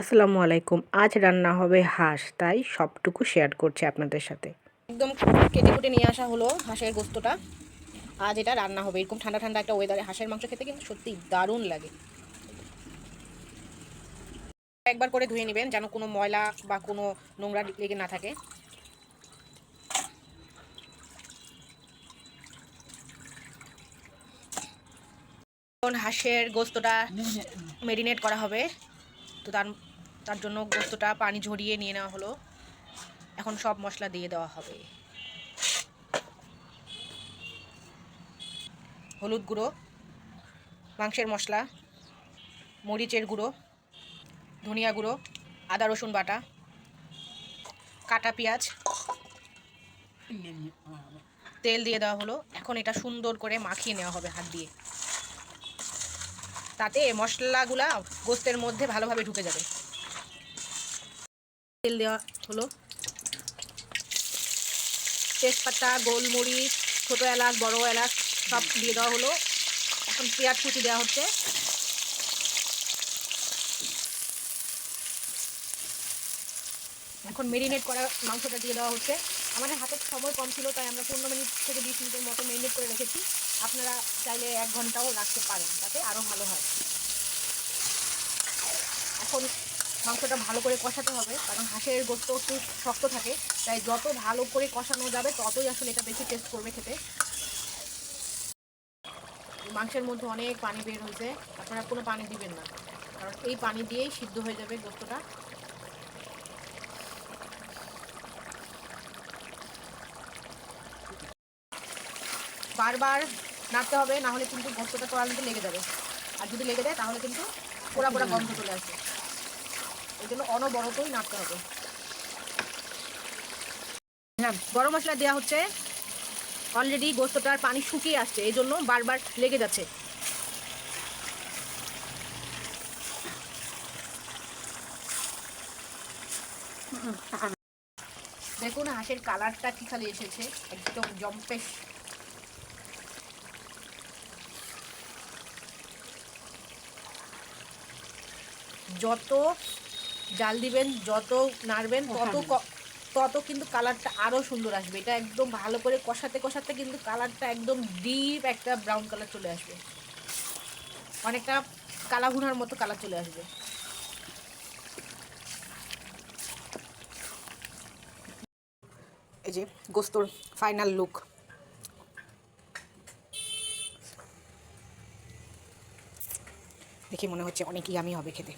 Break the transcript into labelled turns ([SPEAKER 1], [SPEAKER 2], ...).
[SPEAKER 1] আসসালামু আলাইকুম। আজ রান্না হবে হাঁস তাই সবটুকু শেয়ার করছি আপনাদের সাথে।
[SPEAKER 2] একদম কেটে কুটে নিয়ে আসা হলো হাঁসের গোস্তটা। আজ এটা রান্না হবে। এরকম ঠান্ডা ঠান্ডা একটা ওয়েদারে হাঁসের মাংস খেতে কিন্তু সত্যি দারুণ লাগে। একবার করে ধুয়ে নেবেন যেন কোনো ময়লা বা কোনো নোংরা লেগে না থাকে। হাঁসের গোস্তটা মেরিনেট করা হবে। তো তার তার জন্য গোস্তটা পানি ঝরিয়ে নিয়ে নেওয়া হলো। এখন সব মশলা দিয়ে দেওয়া হবে। হলুদ গুঁড়ো, মাংসের মশলা, মরিচের গুঁড়ো, ধনিয়া গুঁড়ো, আদা, রসুন বাটা, কাটা পেঁয়াজ, তেল দিয়ে দেওয়া হলো। এখন এটা সুন্দর করে মাখিয়ে নেওয়া হবে হাত দিয়ে। তাতে মশলাগুলা গোস্তের মধ্যে ভালোভাবে ঢুকে যাবে। তেল দেওয়া হলো। তেজপাতা, গোলমরিচ, ছোটো এলাচ, বড় এলাচ সব দিয়ে দেওয়া হলো। এখন পেঁয়াজ কুচি দেওয়া হচ্ছে। এখন মেরিনেট করা মাংসটা দিয়ে দেওয়া হচ্ছে। আমাদের হাতে সময় কম ছিল, তাই আমরা পনেরো মিনিট থেকে বিশ মিনিটের মতো মেরিনেট করে রেখেছি। আপনারা চাইলে এক ঘন্টাও রাখতে পারেন তাতে আরও ভালো হয়। এখন মাংসটা ভালো করে কষাতে হবে, কারণ হাঁসের গোস্ত একটু শক্ত থাকে, তাই যত ভালো করে কষানো যাবে, ততই আসলে এটা বেশি টেস্ট করবে খেতে। মাংসের মধ্যে অনেক পানি বের হয়েছে, আপনারা কোনো পানি দিবেন না, কারণ এই পানি দিয়েই সিদ্ধ হয়ে যাবে গোস্তটা বারবার নাড়তে হবে, না হলে কিন্তু গোস্তটা তলানিতে লেগে যাবে। আর যদি লেগে যায়, তাহলে কিন্তু পোড়া পোড়া গন্ধ চলে আসবে। এই জন্য হবে। হ্যাঁ গরম মশলা দেওয়া হচ্ছে। অলরেডি গোস্তটার পানি শুকিয়ে আসছে এই জন্য বারবার লেগে যাচ্ছে। দেখুন হাঁসের কালারটা কি খালি এসেছে, একদম জম্পেশ। যত জাল দিবেন যত নাড়বেন তত তত কিন্তু কালারটা আরও সুন্দর আসবে। এটা একদম ভালো করে কষাতে কষাতে কিন্তু কালারটা একদম ডিপ একটা ব্রাউন কালার চলে আসবে। অনেকটা কালা ভুনার মতো কালার চলে আসবে। এই যে গোস্তর ফাইনাল লুক দেখে মনে হচ্ছে অনেক আমি হবে খেতে।